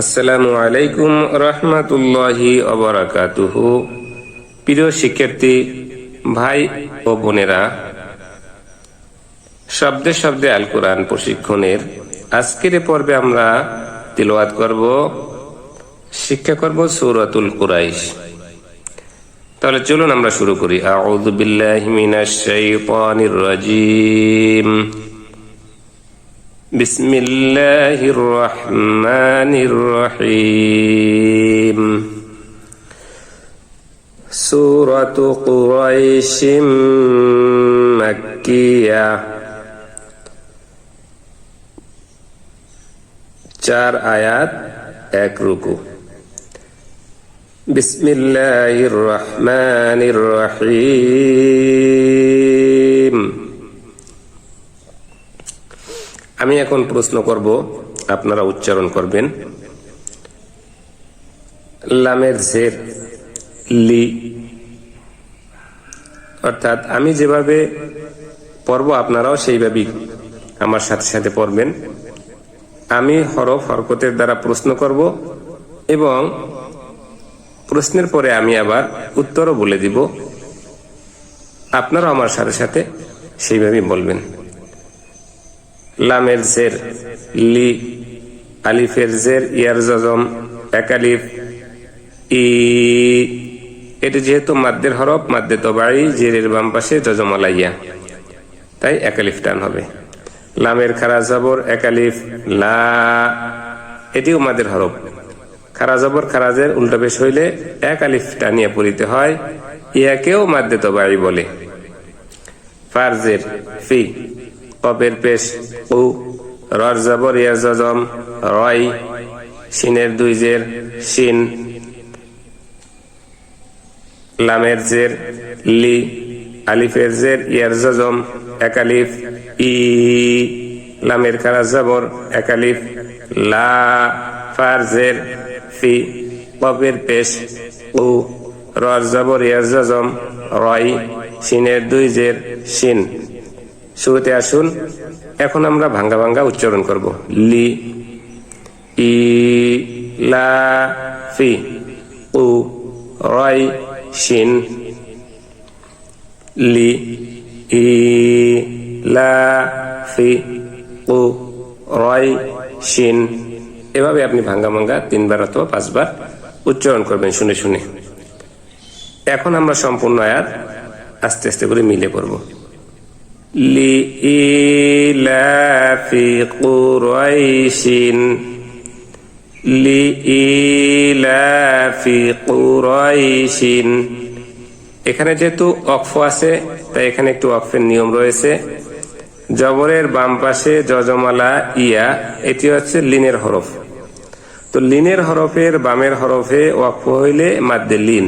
আসসালামু আলাইকুম প্রিয় শিক্ষার্থী, ভাই ও বোনেরা, শব্দে শব্দে আল কোরআন প্রশিক্ষণের আজকের পর্বে আমরা তিলওয়াত করব, শিক্ষা করব সূরাতুল কুরাইশ। তাহলে চলুন আমরা শুরু করি। আউযু বিল্লাহি মিনাশ শাইতানির রাজিম। بسم الله الرحمن الرحيم سورة قريش مكية চার আয়াত এক রুকু বিসমিল্লাহির রহমানির রহিম আমি এখন প্রশ্ন করব, আপনারা উচ্চারণ করবেন। লামের জের, লি। অর্থাৎ আমি যেভাবে পড়ব, আপনারাও সেইভাবেই আমার সাথে সাথে পড়বেন। আমি হরফ, হরকতের দ্বারা প্রশ্ন করব এবং প্রশ্নের পরে আমি আবার উত্তরও বলে দিব। আপনারাও আমার সাথে সাথে সেইভাবেই বলবেন। লামের জের, লি, আলিফের জের, ইয়ার জজম একালিফ ই। এটি যেহেতু মাদ্দের হরফ, মাদ্দে তবাই জেরের বাম পাশে জজমালাইয়া তাই একালিফ টান হবে। লামের খারা জবর একালিফ লা। এটিও মাদের হরফ। খারা জবর খারাজের উল্টা পেশ হইলে এক আলিফ টানিয়া পড়িতে হয়। ইয়াকেও মাদ্দে তবাই বলে। ফারজের ফি। কপের পেশ উ রর ইয়ার জজম, রয়, সিনের দুই জের, সিন, লামের জের, লি, আলিফের জের, ইয়ার জজম একালিফ ই, লামের খারা জবর একালিফ লা, ফার জের, ফি কপের পেশ উ রর ইয়ার জজম, রয়, সিনের দুই জের, সিন। শুরুতে আসুন। এখন আমরা ভাঙ্গা ভাঙ্গা উচ্চারণ করব। লি, ই, লা, ফি, উ, রয়, শিন। লি, ই, লা, ফি, উ, রয়, শিন। এভাবে আপনি ভাঙ্গা ভাঙ্গা তিনবার অথবা পাঁচবার উচ্চারণ করবেন শুনে শুনে। এখন আমরা সম্পূর্ণ আয়াত আস্তে আস্তে করে মিলে পড়ব لإيلاف قريش لإيلاف قريش এখানে যেহেতু অক্ফ আছে তাই এখানে একটু অক্ফের নিয়ম রয়েছে জবরের বাম পাশে যজমালা ইয়া এটি হচ্ছে লিনের হরফ তো লিনের হরফের বামের হরফে ওয়াকফ হইলে মাদ্দে লিন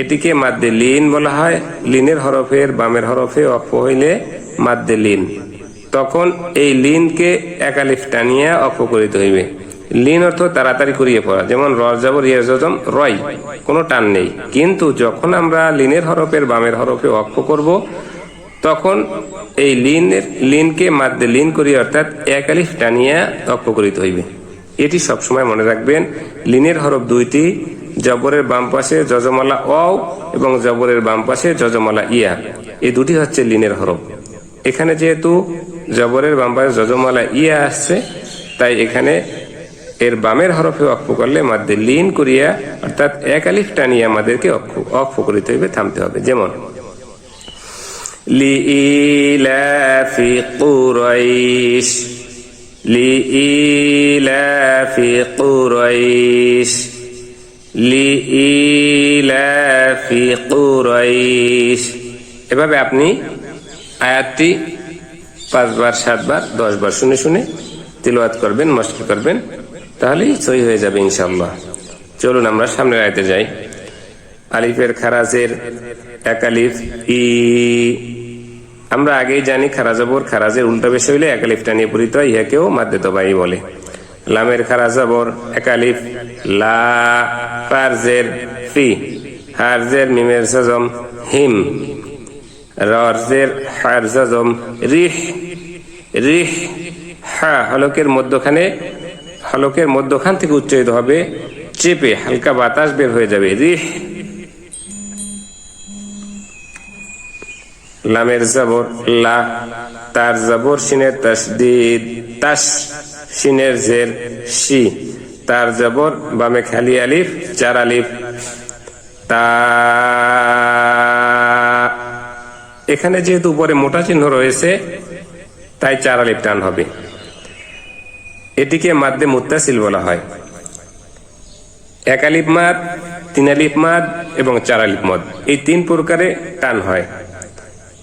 এটিকে মাদ্দে লিন বলা হয়। লিনের হরফের বামের হরফে অক্ষ হইলে মাদ্দে লিন। তখন এই লিনকে একালিফ টানিয়া অক্ষ করিতে হইবে। লিন অর্থ তাড়াতাড়ি করিয়ে পড়া, যেমন রর যাবর ইয়াজম রয়, কোনো টান নেই। কিন্তু যখন আমরা লিনের হরফের বামের হরফে অক্ষ করব, তখন এই লিনের, লিনকে মাদ্দে লিন করি অর্থাৎ একালিফ টানিয়া অক্ষ করিতে হইবে। এটি সবসময় মনে রাখবেন, লিনের হরফ দুইটি জবরের বাম পাশে যজমালা অ এবং জবরের বাম পাশে যজমালা ইয়া। এই দুটি হচ্ছে লিনের হরফ। এখানে যেহেতু জবরের বাম পাশে যজমালা ইয়া আসছে, তাই এখানে এর বামের হরফে অক্ষ করলে মাদ্দে লিন করিয়া, অর্থাৎ এক আলিফ টানিয়ে আমাদেরকে অক্ষ অক্ষ করিতে হইবে, থামতে হবে। যেমন, লিইলাফি কুরাইশ লিইলাফি কুরাইশ। লিইলাফি কুরাইশ। এভাবে আপনি আয়াতটি পাঁচবার, সাতবার, দশবার শুনে শুনে তিলওয়াত করবেন মস্কি করবেন, তাহলেই সই হয়ে যাবে ইনশাল্লাহ চলুন আমরা সামনের আয়তে যাই। আলিফের খারাজের এক ই। আমরা আগেই জানি খারাজবর খারাজের উল্টা বেশি হইলে এক আলিফটা নিয়ে পরিত ইহাকেও মাদ্দে বলে। লামের খারা জবর একালিফ লা ফারজের ফি হারজের মিমের সজম, হিম রজের হার জজম রিহ রিহ, হা, হলকের মধ্যখানে, হলকের মধ্যখান থেকে উচ্চারিত হবে, চেপে, হালকা বাতাস বের হয়ে যাবে, রিহ, লামের জবর, লা, তার জবর, সিনের তাসদিদ, তাস সিনের জের সি তার জবর, বামে খালি আলিফ, চার আলিফ। তা এখানে যেহেতু উপরে মোটা চিহ্ন রয়েছে, তাই চার আলিফ টান হবে। এটিকে মাদ্দে মুত্তাসিল বলা হয়। এক আলিফ মাদ, তিন আলিফ মাদ এবং চার আলিফ মদ। এই তিন প্রকারে টান হয়।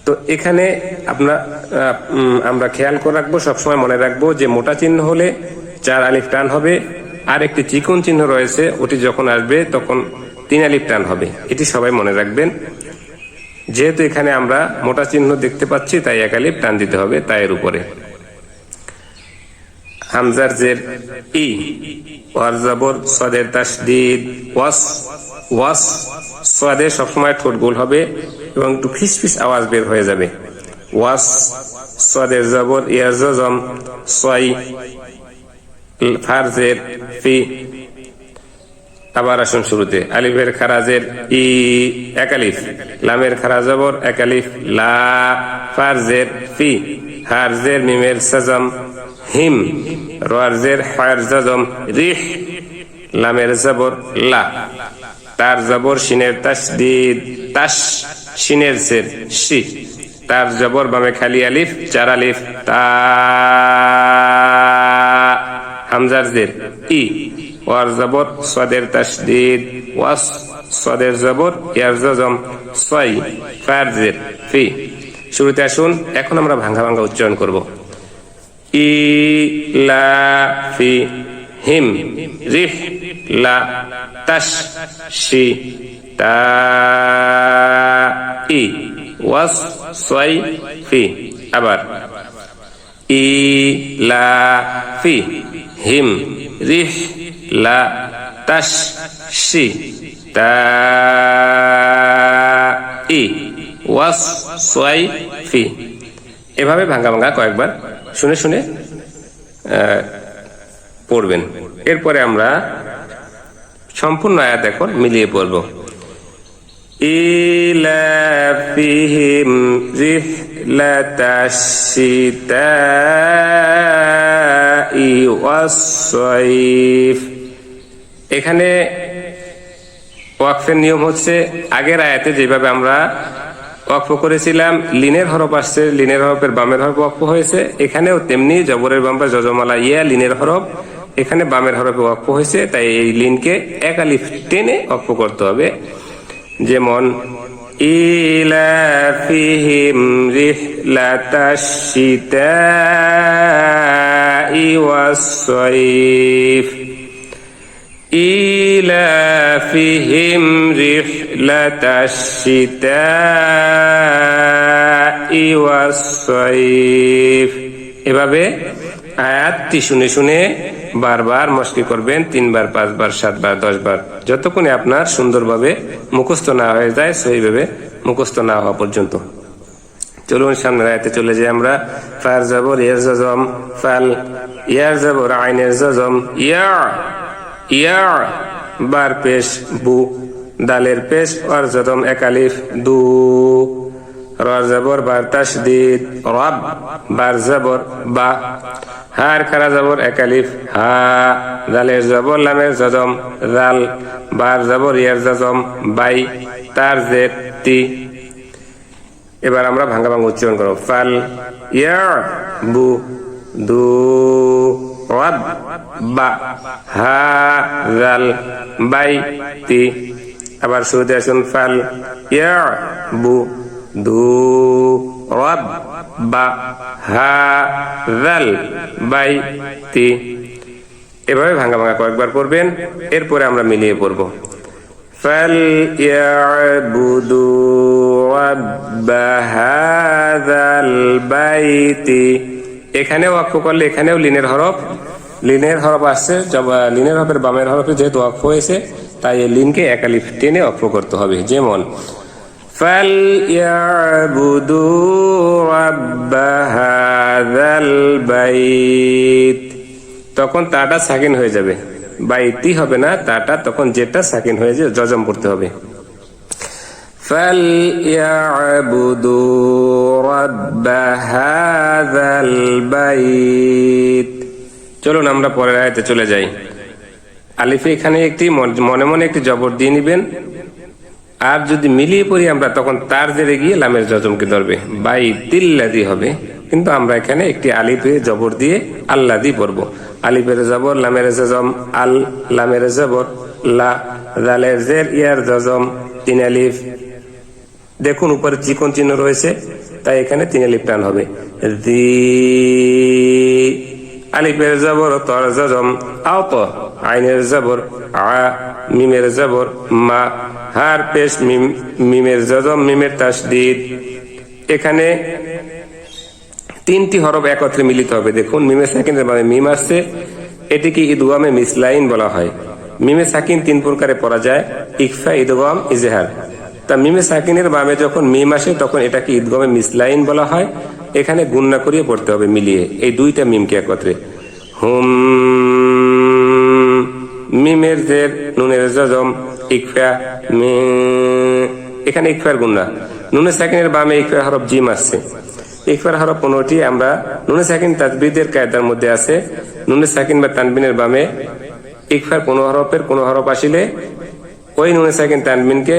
তো এখানে আপনার আমরা খেয়াল করে রাখব, সবসময় মনে রাখব যে মোটা চিহ্ন হলে চার আলিফ টান হবে, আর একটি চিকন চিহ্ন রয়েছে, ওটি যখন আসবে তখন তিন আলিফ টান হবে। এটি সবাই মনে রাখবেন। যেহেতু এখানে আমরা মোটা চিহ্ন দেখতে পাচ্ছি, তাই এক আলিফ টান দিতে হবে তাইয়ের উপরে। হামজার জের ই, ওয়ার জবর, সদের তাসদিদ ওয়াস ওয়াস, সদে সবসময় ঠোঁট গোল হবে এবং একটু ফিসফিস আওয়াজ বের হয়ে যাবে। ওয়াস, সদের জবর, ইয়ার জজম, সই ফারজের, ফি, আবার আসুন শুরুতে। আলিফের খারাজের ই একালিফ লামের খারা জবর একালিফ লা, ফারজের, ফি। হারজের, মিমের সাজম, হিম। রারজের হার জাজম, রিহ, লামের জবর, লা। তার জবর সিনের তাসদিদ, তাস সিনের সের শি। তার জবর বামে খালি আলিফ, চার আলিফ, তা। হামজার জের, ই। ওয়ার জবর, সদের তাসদিদ, ওয়াস, সদের জবর, ইয়ার জজম, সই, ফার জের, ফি। শুরুতে আসুন, এখন আমরা ভাঙ্গা ভাঙ্গা উচ্চারণ করব। ই লা ফি হিম রিহ লা তাস তা ই ওয়াস সই আবার ই লা হিম রিহ লা তাস শি তা ই ওয়াস সোয়াই ফি এভাবে ভাঙ্গা ভাঙ্গা কয়েকবার শুনে শুনে পড়বেন। এরপরে আমরা সম্পূর্ণ আয়াত এখন মিলিয়ে পড়ব। ইলাফিহিম এখানে ওয়াকফের নিয়ম হচ্ছে আগের আয়াতে যেভাবে আমরা ওয়াকফ করেছিলাম, লিনের হরফ আসছে, লিনের হরফের বামের হরফ ওয়াকফ হয়েছে। এখানেও তেমনি জবরের বাম্পা যজমালা ইয়া, লিনের হরফ, এখানে বামের হরফে ওয়াকফ হয়েছে, তাই এই লিনকে এক আলিফ টেনে ওয়াকফ করতে হবে। যেমন, ইলাফিহিম রিহলাতাশ শিতাই ওয়াস-সাইফ। إيلافهم رحلة الشتاء والصيف এভাবে আয়াতটি শুনে শুনে বারবার মস্তি করবেন তিনবার পাঁচবার সাতবার দশবার যতক্ষণে আপনার সুন্দরভাবে মুখস্থ না হয়ে যায় সেইভাবে মুখস্থ না হওয়া পর্যন্ত চলুন সামনের আয়াতে চলে যাই আমরা ফার যাবর ইয়ার জজম ফাল ইয়ার যাবর আইনের জজম ইয়া ইয়া বার পেশ, বু, দালের পেশ আর জদম একালিফ দু রর জবর, বার তাসদিদ রব, বার জবর, বা, হার, খারা জবর একালিফ হা, দালের জবর, লামের জদম জাল বার জবর, ইয়ার জজম বাই, তার জের তি। এবার আমরা ভাঙ্গা ভাঙ্গা উচ্চারণ করব। ফাল ইয়া বু, দু, রাব বা হা জাল বাই তি আবার শুরুতে আসুন ফাল ইয়া বু দু রাব বা হা জাল বাই তি এভাবে ভাঙ্গা ভাঙ্গা কয়েকবার পড়বেন এরপরে আমরা মিলিয়ে পড়বো فليعبدوا رب هذا البيت এখানেও ওয়াকফ করলে এখানেও লিনের হরফ লিনের হরফ আসছে জব- লিনের হরফের বামের হরফে যেহেতু ওয়াকফ হয়েছে তাই এই লিনকে একালিফ টেনে ওয়াকফ করতে হবে যেমন فليعبدوا رب هذا البيت তখন তাটা সাকিন হয়ে যাবে বা ইতি হবে না তাটা তখন যেটা সাকিন হয়ে যাবে জজম পড়তে হবে فليعبدوا رب هذا البيت চলুন আমরা পরের আয়াতে চলে যাই। আলিফে এখানে একটি মন- মনে একটি জবর দিয়ে নিবেন। আর যদি মিলিয়ে পড়ি আমরা, তখন তার জেরে গিয়ে লামের জজমকে ধরবে। বাই দিল্লাদি হবে। কিন্তু আমরা এখানে একটি আলিফে জবর দিয়ে আল্লাদি পড়ব। আলিফের জবর, লামের জজম, আল, লামের জবর, লা, দালের জের, ইয়ার জজম, তিন আলিফ। দেখুন, উপরে চিকন চিহ্ন রয়েছে। তাই এখানে তিন আলিফ টান হবে। দি আলিফের জবর, তর জজম, আও ত আইনের জবর, আ মিমের জবর, মা, হার, পেশ, মিম মিমের জজম মিমের তাসদিদ। এখানে তিনটি হরফ একত্রে মিলিত হবে। দেখুন মিমে সাকিনের বামে মিম আসছে। এটিকে ঈদগামে মিসলাইন বলা হয়। মিমে সাকিন তিন প্রকারে পড়া যায়। ইকফা ঈদগাম ইজহার। তা মিমে সাকিনের বামে যখন মিম আসে, তখন এটাকে ঈদগমে মিসলাইন বলা হয়। এখানে গুণনা করিয়ে পড়তে হবে মিলিয়ে। এই দুইটা মিমকে একত্রে। হুম, মিমের জের, নুনের জজম, ইকফা, মি, এখানে ইকফার গুণনা। নুনে সাকিনের বামে ইকফার হরফ জিম আসছে। ইকফার হরফ পনেরোটি আমরা নুনে সাকিন তাজবিদের কায়দার মধ্যে আছে। নুনে সাকিন বা তানবিনের বামে ইকফার কোন হরফের কোন হরফ আসিলে ওই নুনে সাকিন তানবিনকে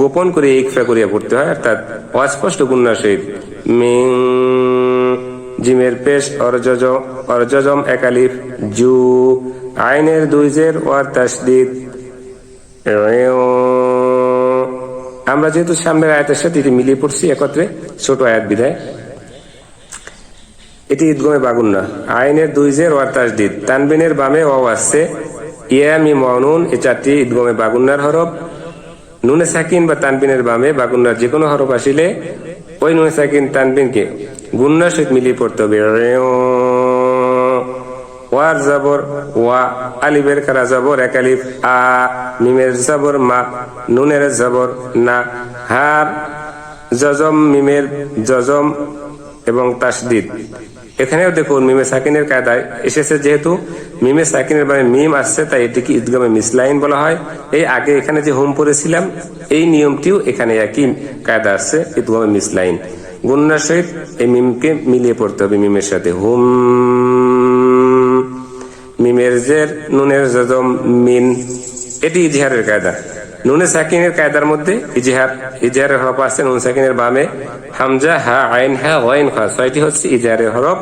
গোপন করে ইকফা করিয়া পড়তে হয়, অর্থাৎ অস্পষ্ট গুন্নার সহিত। মিং জিমের পেশ অরজজ, অরজজম একালিফ জু, আইনের দুই জের ওয়ার তাসদিদ আমরা যেহেতু সামনের আয়াতের সাথে এটি মিলিয়ে পড়ছি, একত্রে ছোট আয়াত বিধায় এটি ঈদগমে বাগুন না। আইনের দুই জের ওয়ার তাসদিদ তানবিনের বামে ও আসছে। ইয়ামি মনুন এই চারটি ঈদগমে বাগুন্নার হরফ। নুনে সাকিন বা তানবিনের বামে বাগুন্নার যে কোনো হরফ আসিলে ওই নুনে সাকিন তানবিনকে গুন্নার সহিত মিলিয়ে পড়তে হবে। ওয়ার জাবর, ওয়া আলিবের কারা জাবর, এক আলিফ, আ, মিমের জাবর, মা, নুনের জাবর, না, হার, জজম, মিমের জজম এবং তাসদিদ। এখানেও দেখুন, মিমে সাকিনের কায়দায় এসেছে যেহেতু মিমে সাকিনের মানে মিম আসছে, তাই এটিকে ঈদগামে মিসলাইন বলা হয়। এই আগে এখানে যে হোম পড়েছিলাম এই নিয়মটিও এখানে একই কায়দা আসছে, ঈদগামে মিসলাইন গুন্নার সহিত এই মিমকে মিলিয়ে পড়তে হবে মিমের সাথে। হুম, মিমের জের, নুনের জজম, মিন, এটি ইজহারের কায়দা। নুনে সাকিনের কায়দার মধ্যে ইজহার, ইজহারের হরফ আছে নুন সাকিনের বামে, হামজা, হা, আইন, হা, ওয়াইন, খ, ছয়টি হচ্ছে ইজহারের হরফ।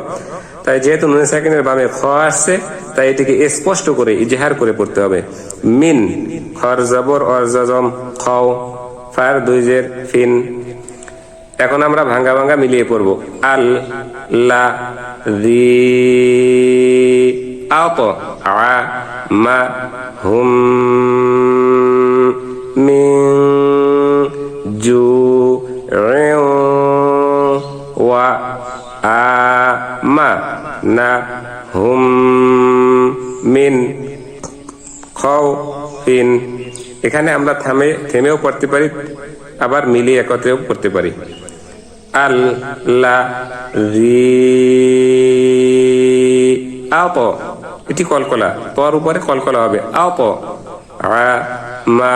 তাই যেহেতু নুন সাকিনের বামে খ আসছে তাই এটিকে স্পষ্ট করে ইজহার করে পড়তে হবে। মিন, খর, জবর, অর, জজম, খাও, ফার, দুই জের, ফিন। এখন আমরা ভাঙ্গা ভাঙ্গা মিলিয়ে পড়ব। আল, লা রি তো আ, মা, হুম। না মিন এখানে আমরা থামে থেমেও পড়তে পারি, আবার মিলিয়ে একত্রেও পড়তে পারি। আপ এটি কলকলা। তর উপরে কলকলা হবে। আপ আ মা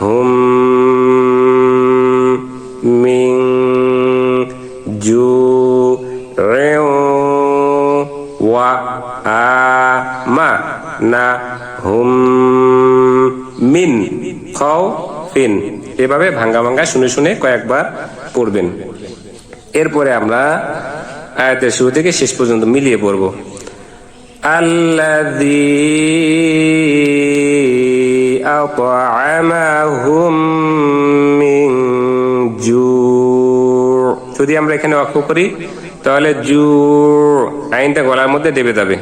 হুম না হুম মিন খাও ফিন এভাবে ভাঙ্গা ভাঙ্গা শুনে শুনে কয়েকবার পড়বেন এরপরে আমরা আয়াতের শুরু থেকে শেষ পর্যন্ত মিলিয়ে পড়ব الذي أطعمهم من جوع যদি আমরা এখানে অক্ষ করি তাহলে জু আইনটা গলার মধ্যে দেবে যাবে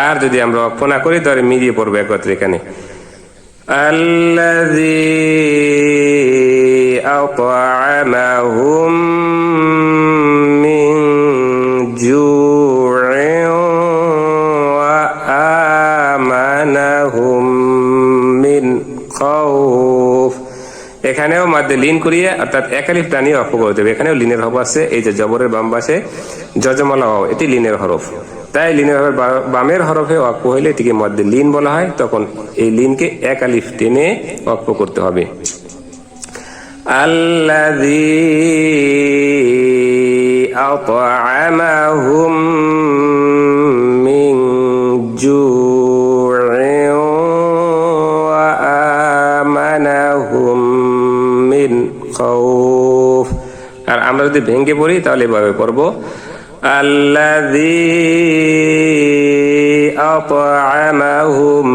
আর যদি আমরা অক্ষ না করি তাহলে মিলিয়ে পড়বো একত্রে এখানে الذي أطعمهم من جوع وآمنهم من خوف এখানেও মাধ্যে লিন করিয়ে অর্থাৎ একালিফ টানিয়ে অক্ষ করে দেবে এখানেও লিনের হরফ আছে এই যে জবরের বাম পাশে জজমালা হও এটি লিনের হরফ তাই লিনের হরফ বা- বামের হরফে অক্ষ হইলে এটিকে মধ্যে লিন বলা হয় তখন এই লিনকে এক আলিফ টেনে অক্ষ করতে হবে الذي أطعمهم من جوع وآمنهم من خوف আর আমরা যদি ভেঙে পড়ি তাহলে এভাবে পড়বো الذي أطعمهم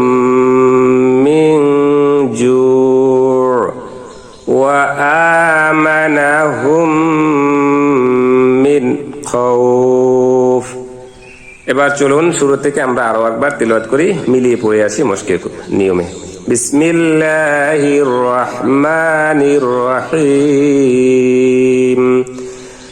من جوع وآمنهم من خوف এবার চলুন শুরু থেকে আমরা আরো একবার তিলওয়াত করি মিলিয়ে পড়ে আসি মুশকিল নিয়মে বিসমিল্লাহির রহমানির রহিম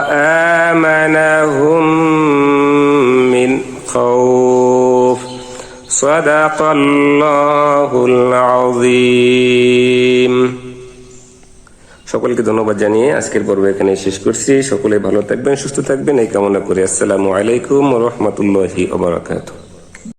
وآمنهم من خوف صدق الله العظيم সকলকে ধন্যবাদ জানিয়ে আজকের পর্ব এখানে শেষ করছি সকলে ভালো থাকবেন সুস্থ থাকবেন এই কামনা করি আসসালামু আলাইকুম রহমতুল্লাহি ওবরাকাতুহ